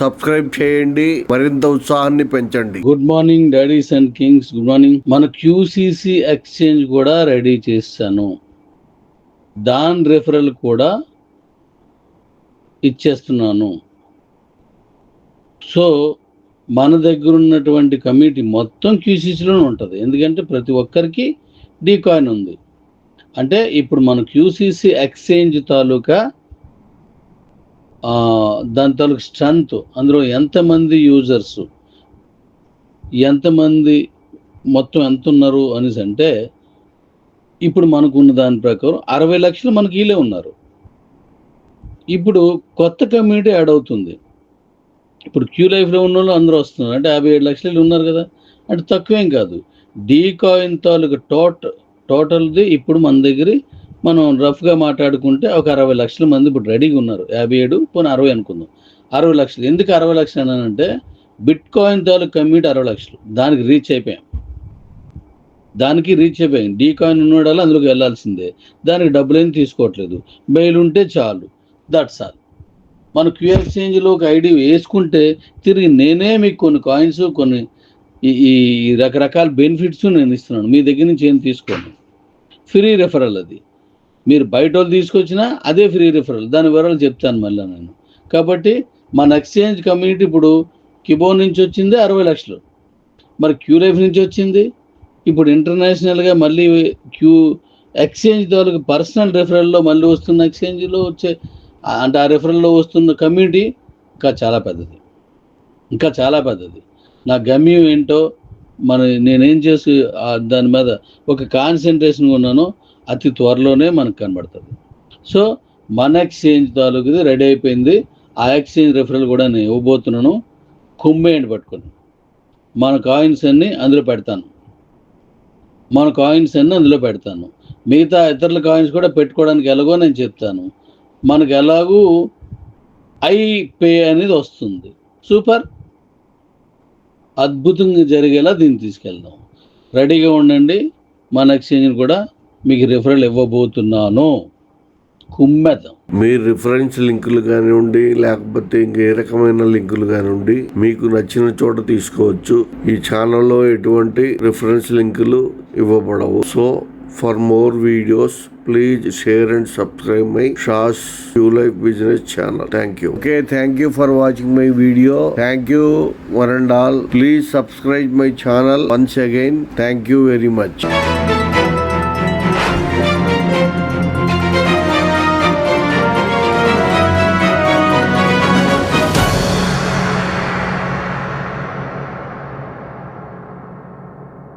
Subscribe చేయండి మరింత ఉత్సాహాన్ని పెంచండి. Good morning daddies and kings good morning మన క్యూసీసీ ఎక్స్చేంజ్ కూడా రెడీ చేస్తాను దాన్ రెఫరల్ కూడా ఇచ్చేస్తున్నాను. సో మన దగ్గర ఉన్నటువంటి కమిటీ మొత్తం క్యూసీసీలోనే ఉంటుంది. ఎందుకంటే ప్రతి ఒక్కరికి డీకాయిన్ ఉంది. అంటే ఇప్పుడు మన క్యూసీసీ ఎక్స్చేంజ్ తాలూకా దాని తాలూకు స్ట్రెంత్ అందులో ఎంతమంది యూజర్స్? ఎంతమంది మొత్తం ఎంత ఉన్నారు అనేసి అంటే ఇప్పుడు మనకున్న దాని ప్రకారం అరవై లక్షలు మనకి వీళ్ళే ఉన్నారు. ఇప్పుడు కొత్త కమ్యూనిటీ యాడ్ అవుతుంది. ఇప్పుడు క్యూ లైఫ్లో ఉన్న వాళ్ళు అందరూ వస్తున్నారు. అంటే యాభై ఏడు లక్షలు వీళ్ళు ఉన్నారు కదా. అంటే తక్కువేం కాదు. డీ కాయిన్ తాలూకు టోట టోటల్ది ఇప్పుడు మన దగ్గర మనం రఫ్గా మాట్లాడుకుంటే ఒక అరవై లక్షల మంది ఇప్పుడు రెడీగా ఉన్నారు. యాభై ఏడు పోనీ అరవై అనుకుందాం. అరవై లక్షలు. ఎందుకు అరవై లక్షలు అంటే బిట్ కాయిన్ తాలూకు కమ్యూనిటీ అరవై లక్షలు. దానికి రీచ్ అయిపోయాం. దానికి రీచ్ అయిపోయాం. డీ కాయిన్ ఉన్నవాళ్ళు అందులోకి వెళ్ళాల్సిందే. దానికి డబ్బులు తీసుకోవట్లేదు. బెయిల్ ఉంటే చాలు. దట్స్ ఆల్ మన క్యూ ఎక్స్చేంజ్లో ఒక ఐడి వేసుకుంటే తిరిగి నేనే మీకు కొన్ని కాయిన్స్ కొన్ని ఈ ఈ రకరకాల బెనిఫిట్స్ నేను ఇస్తున్నాను. మీ దగ్గర నుంచి ఏం తీసుకోండి ఫ్రీ రెఫరల్ అది. మీరు బయట వాళ్ళు తీసుకొచ్చినా అదే ఫ్రీ రిఫరల్. దాని వివరాలు చెప్తాను మళ్ళీ నేను. కాబట్టి మన ఎక్స్చేంజ్ కమ్యూనిటీ ఇప్పుడు కిబో నుంచి వచ్చింది అరవై లక్షలు. మరి క్యూ లైఫ్ నుంచి వచ్చింది. ఇప్పుడు ఇంటర్నేషనల్గా మళ్ళీ క్యూ ఎక్స్చేంజ్ ద్వారా పర్సనల్ రెఫరల్లో మళ్ళీ వస్తున్న ఎక్స్చేంజ్లో వచ్చే అంటే ఆ రెఫరల్లో వస్తున్న కమ్యూనిటీ ఇంకా చాలా పెద్దది. ఇంకా చాలా పెద్దది. నా గమ్యం ఏంటో మన నేనేం చేసి దాని మీద ఒక కాన్సన్ట్రేషన్గా ఉన్నాను అతి త్వరలోనే మనకు కనబడుతుంది. సో మన ఎక్స్చేంజ్ తాలూకుది రెడీ అయిపోయింది. ఆ ఎక్స్చేంజ్ రెఫరల్ కూడా నేను ఇవ్వబోతున్నాను. కుమ్మేయండి పట్టుకొని. మన కాయిన్స్ అన్ని అందులో పెడతాను. మన కాయిన్స్ అన్ని అందులో పెడతాను. మిగతా ఇతరుల కాయిన్స్ కూడా పెట్టుకోవడానికి ఎలాగో నేను చెప్తాను. మనకు ఎలాగూ ఐ పే అనేది వస్తుంది. సూపర్. అద్భుతంగా జరిగేలా దీన్ని తీసుకెళ్దాం. రెడీగా ఉండండి. మన ఎక్స్చేంజ్ కూడా మీకు రిఫరల్ ఇవ్వబోతున్నాను. కుమ్మెద్దాం మీ రిఫరెన్స్ లింకులు కానివ్వండి లేకపోతే ఇంకే రకమైన లింకులు కానివ్వండి మీకు నచ్చిన చోట తీసుకోవచ్చు. ఈ ఛానల్లో ఎటువంటి రిఫరెన్స్ లింకులు ఇవ్వబడవు. So for more videos please share and subscribe my షాస్ you life business channel thank you okay thank you for watching my video thank you one and all please subscribe my channel once again thank you very much